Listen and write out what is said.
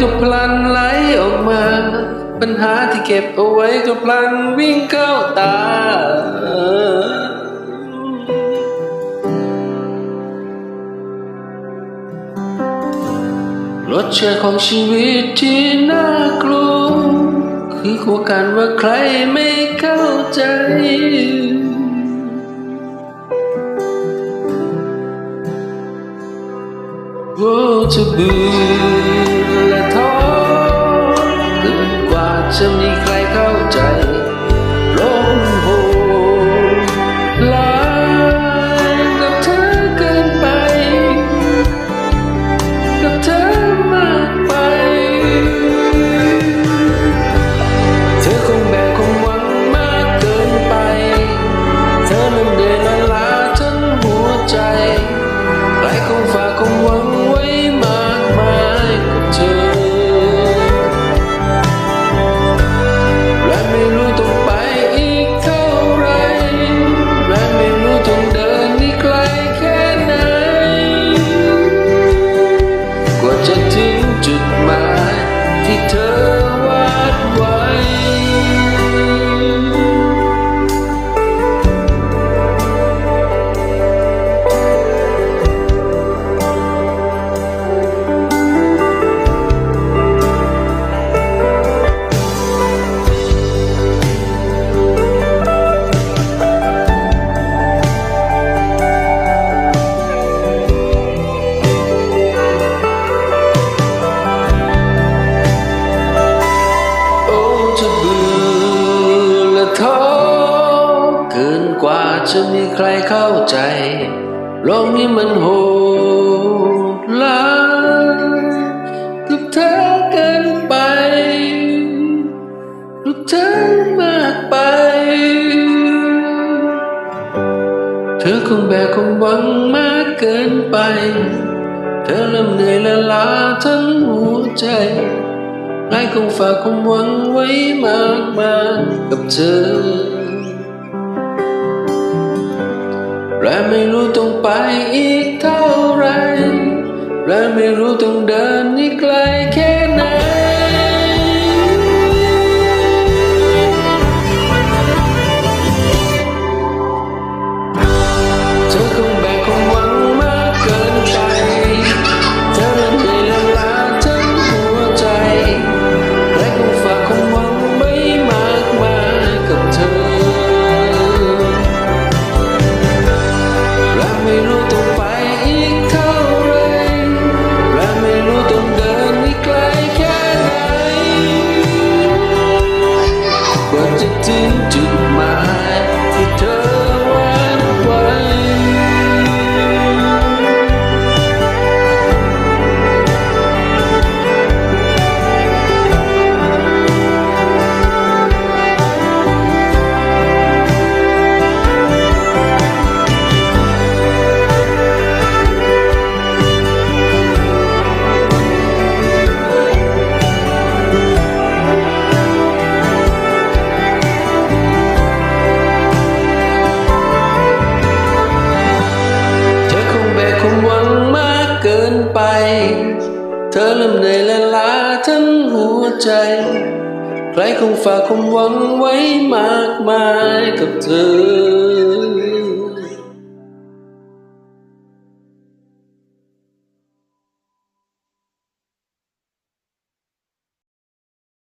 ก็พลันไหลออกมา ปัญหาที่เก็บเอาไว้ก็พลันวิ่งเข้าตา รสชาติของชีวิตที่น่ากลัวคือกลัวกันว่าใครไม่เข้าใจโอ้จะเบื่อ อและท้อเกินกว่าจะมีใครเข้าใจ โลกนี้มันโหดร้ายกับเธอเกินไปกับเธอมากไป เธอคงแบกความหวังมากเกินไป เธอเริ่มเหนื่อยและล้าทั้งหัวใจ ลายคงฝากความหวังไว้มากมายกับเธอ และไม่รู้ต้องไปอีกเท่าไร และไม่รู้ต้องเดินอีกไกลแค่ เธอเริ่มเหนื่อยและล้าทั้งหัวใจ ใครคงฝากความหวังไว้มากมายกับเธอ